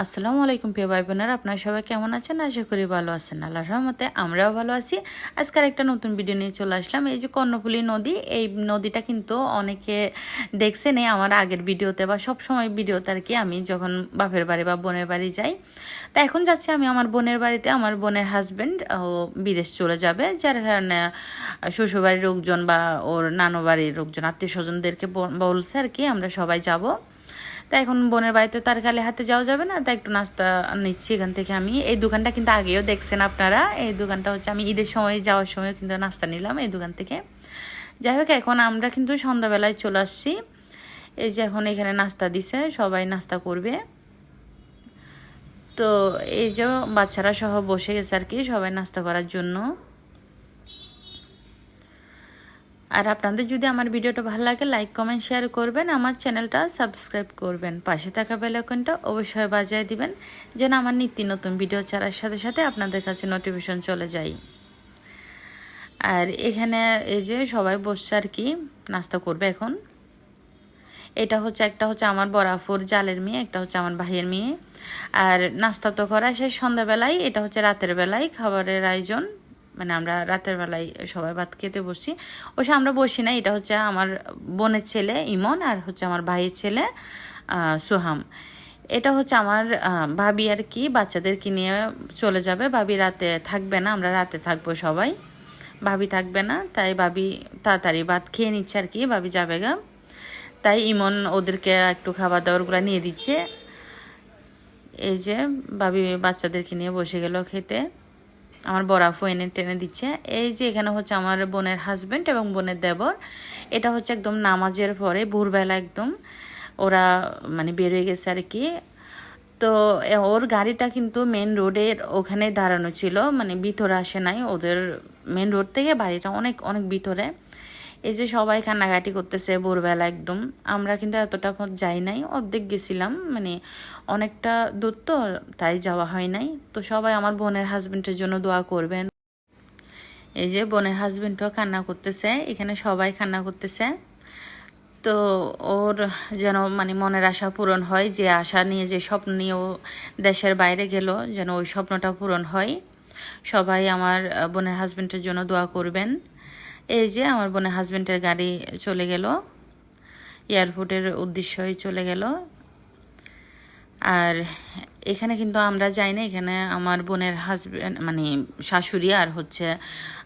আসসালামু আলাইকুম প্রিয় ভাই বোনেরা আপনারা সবাই কেমন আছেন? আশা করি ভালো আছেন। আল্লাহর রহমতে আমরাও ভালো আছি। আজকের একটা নতুন ভিডিও নিয়ে চলে আসলাম। এই যে কর্ণফুলী নদী, এই নদীটা কিন্তু অনেকে দেখছেন, এই আমার আগের ভিডিওতে বা সব সময় ভিডিওতে আর কি আমি যখন বাপের বাড়ি বা বোনের বাড়ি যাই, তা এখন যাচ্ছি আমি আমার বোনের বাড়িতে। আমার বোনের হাজব্যান্ড ও বিদেশ চলে যাবে, যার কারণে শ্বশুরবাড়ির লোকজন বা ওর নানু বাড়ির লোকজন আত্মীয় স্বজনদেরকে বলছে আর কি, আমরা সবাই যাব। তা এখন বোনের বাড়িতে তার খালি হাতে যাওয়া যাবে না তাই একটু নাস্তা নিচ্ছি এখান থেকে আমি। এই দোকানটা কিন্তু আগেও দেখছেন আপনারা। এই দোকানটা হচ্ছে আমি ঈদের সময়, যাওয়ার সময় কিন্তু নাস্তা নিলাম এই দোকান থেকে। যাই হোক, এখন আমরা কিন্তু সন্ধ্যাবেলায় চলে আসছি। এই যে এখন এখানে নাস্তা দিছে, সবাই নাস্তা করবে। তো এই যে বাচ্চারা সহ বসে গেছে আর কি, সবাই নাস্তা করার জন্য। আর আপনাদের যদি আমার ভিডিওটা ভালো লাগে লাইক কমেন্ট শেয়ার করবেন। আমার চ্যানেলটা সাবস্ক্রাইব করবেন। পাশে থাকা বেলাইকনটা অবশ্যই বাজায় দিবেন, যেন আমার নিত্য নতুন ভিডিও ছাড়ার সাথে সাথে আপনাদের কাছে নোটিফিকেশন চলে যায়। আর এখানে এই যে সবাই বসছে আর কি, নাস্তা করবে এখন। এটা হচ্ছে, একটা হচ্ছে আমার বরাফুর জালের মেয়ে, একটা হচ্ছে আমার ভাইয়ের মেয়ে। আর নাস্তা তো করা সেই সন্ধ্যাবেলায়, এটা হচ্ছে রাতের বেলায় খাবারের আয়োজন। মানে আমরা রাতের বেলায় সবাই ভাত খেতে বসি। ওসে আমরা বসি না, এটা হচ্ছে আমার বোনের ছেলে ইমন আর হচ্ছে আমার ভাইয়ের ছেলে সোহাম। এটা হচ্ছে আমার ভাবি আর কি, বাচ্চাদেরকে নিয়ে চলে যাবে। ভাবি রাতে থাকবে না, আমরা রাতে থাকব সবাই। ভাবি থাকবে না, তাই ভাবি তাড়াতাড়ি ভাত খেয়ে নিচ্ছে আর কি, ভাবি যাবে গা। তাই ইমন ওদেরকে একটু খাবার দাবারগুলো নিয়ে দিচ্ছে। এই যে ভাবি বাচ্চাদেরকে নিয়ে বসে গেল খেতে। আমার বরাফও এনে টেনে দিচ্ছে। এই যে এখানে হচ্ছে আমার বোনের হাজব্যান্ড এবং বোনের দেবর। এটা হচ্ছে একদম নামাজের পরে, ভোরবেলা একদম ওরা মানে বেরোয় গেছে আর কি। তো ওর গাড়িটা কিন্তু মেন রোডের ওখানে দাঁড়ানো ছিল মানে ভিতরে আসে নাই। ওদের মেন রোড থেকে বাড়িটা অনেক অনেক ভিতরে। এই যে সবাই কান্নাকাটি করতেছে ভোরবেলা একদম, আমরা কিন্তু এতটা যাই নাই, অর্ধেক গেছিলাম মানে অনেকটা দূর তো, তাই যাওয়া হয় নাই। তো সবাই আমার বোনের হাজবেন্ডের জন্য দোয়া করবেন। এই যে বোনের হাজবেন্ডও কান্না করতেছে, এখানে সবাই কান্না করতেছে। তো ওর যেন মানে মনের আশা পূরণ হয়, যে আশা নিয়ে, যে স্বপ্ন নিয়ে ও দেশের বাইরে গেল, যেন ওই স্বপ্নটা পূরণ হয়। সবাই আমার বোনের হাজবেন্ডের জন্য দোয়া করবেন। এই যে আমার বোনের হাজব্যান্ডের গাড়ি চলে গেল এয়ারপোর্টের উদ্দেশ্যই চলে গেল। আর এখানে কিন্তু আমরা যাই না, এখানে আমার বোনের হাজব্যান্ড মানে শাশুড়ি আর হচ্ছে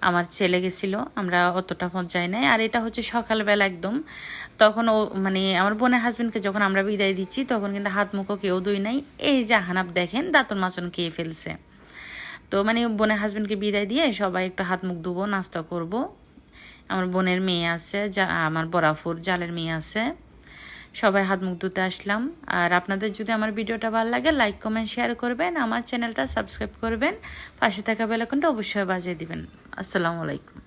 আমার ছেলে গেছিল, আমরা অতটা পথ যাই নাই। আর এটা হচ্ছে সকালবেলা একদম। তখন ও মানে আমার বোনের হাজব্যান্ডকে যখন আমরা বিদায় দিচ্ছি, তখন কিন্তু হাত মুখও কেউ দুই নাই। এই যে হানাপ দেখেন, দাঁতন মাচন খেয়ে ফেলছে। তো মানে বোনের হাজব্যান্ডকে বিদায় দিয়ে সবাই একটু হাত মুখ ধুবো, নাস্তা করব। আমার বোনের মেয়ে আছে যা আমার বরাফুর জালের মেয়ে আছে। সবাই হাত মুখ ধুতে আসলাম। আর আপনাদের যদি আমার ভিডিওটা ভালো লাগে লাইক কমেন্ট শেয়ার করবেন। আমার চ্যানেলটা সাবস্ক্রাইব করবেন। পাশে থাকা বেলাকনটা অবশ্যই বাজিয়ে দিবেন। আসসালামু আলাইকুম।